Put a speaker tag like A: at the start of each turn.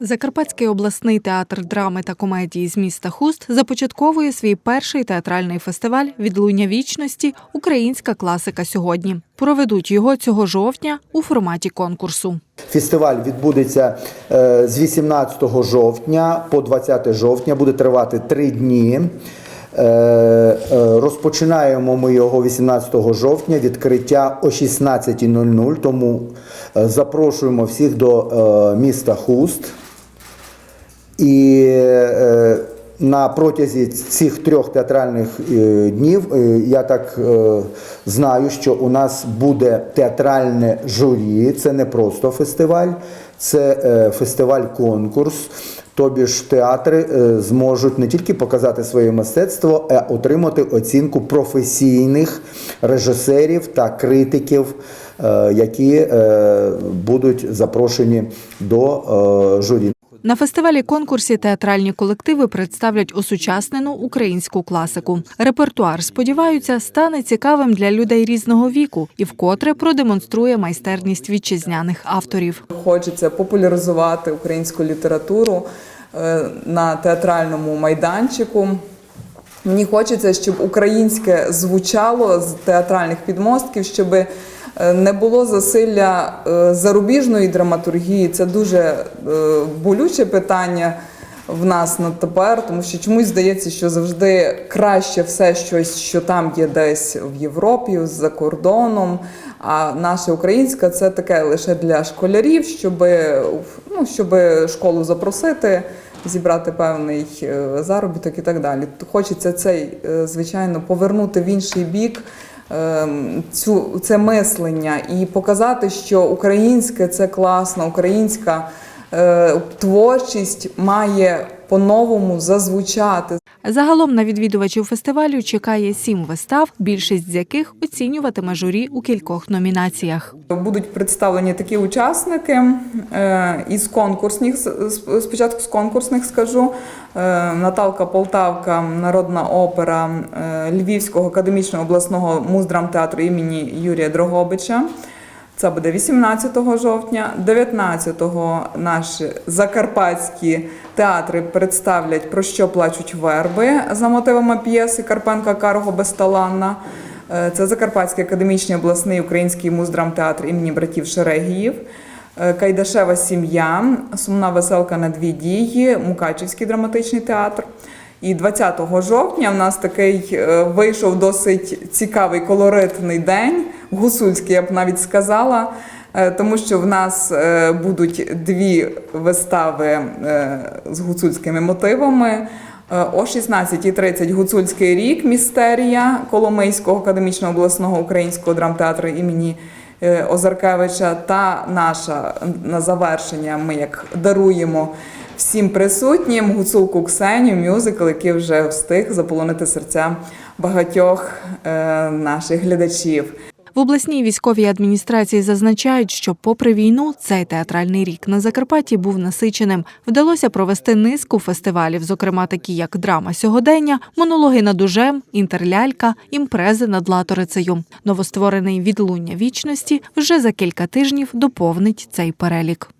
A: Закарпатський обласний театр драми та комедії з міста Хуст започатковує свій перший театральний фестиваль Відлуння вічності Українська класика сьогодні. Проведуть його цього жовтня у форматі конкурсу.
B: Фестиваль відбудеться е, з 18 жовтня по 20 жовтня, буде тривати три дні. Розпочинаємо ми його 18 жовтня, відкриття о 16.00, тому е, запрошуємо всіх до е, міста Хуст. І е, на протязі цих трьох театральних днів я так знаю, що у нас буде театральне журі. Це не просто фестиваль, це фестиваль-конкурс. Тобі ж театри е, зможуть не тільки показати своє мистецтво, а отримати оцінку професійних режисерів та критиків, е, які е, будуть запрошені до журі.
A: На фестивалі конкурсі театральні колективи представлять осучаснену українську класику. Репертуар, сподіваються, стане цікавим для людей різного віку і вкотре продемонструє майстерність вітчизняних авторів.
C: Хочеться популяризувати українську літературу на театральному майданчику. Мені хочеться, щоб українське звучало з театральних підмостків, щоб е, не було засилля е, зарубіжної драматургії. Це дуже е, болюче питання в нас на тепер, тому що чомусь здається, що завжди краще все щось, що там є десь в Європі, за кордоном. А наша українська це таке лише для школярів, щоб, ну, щоб школу запросити, зібрати певний е, заробіток і так далі. Хочеться цей, е, звичайно, повернути в інший бік. ем, Цю це мислення і показати, що українське це класно, українська творчість має по-новому зазвучати.
A: Загалом на відвідувачів фестивалю чекає сім вистав, більшість з яких оцінюватиме журі у кількох номінаціях.
C: Будуть представлені такі учасники е, із конкурсних, спочатку з конкурсних скажу. Е, Наталка Полтавка, народна опера е, Львівського академічного обласного муздрамтеатру імені Юрія Дрогобича. Це буде 18 жовтня. 19-го наші закарпатські театри представлять про що плачуть верби за мотивами п'єси Карпенка Карго Безталанна. Е, Це Закарпатський академічний обласний український муздрамтеатр імені братів Шерегіїв. Е, Кайдашева сім'я, Сумна веселка на дві дії, Мукачівський драматичний театр. І 20 жовтня в нас такий е, вийшов досить цікавий колоритний день, гусульський, я б навіть сказала, е, тому що в нас е, будуть дві вистави з гуцульськими мотивами. О 16.30 Гуцульський рік містерія Коломийського академічного обласного українського драмтеатру імені Озаркевича. Та наша на завершення ми як даруємо всім присутнім гуцулку Ксенію, мюзикл, який вже встиг заполонити серця багатьох е, наших глядачів.
A: В обласній військовій адміністрації зазначають, що попри війну цей театральний рік на Закарпатті був насиченим. Вдалося провести низку фестивалів, зокрема такі як драма сьогодення, монологи над ужем, інтерлялька, імпрези над латорицею. Новостворений відлуння вічності вже за кілька тижнів доповнить цей перелік.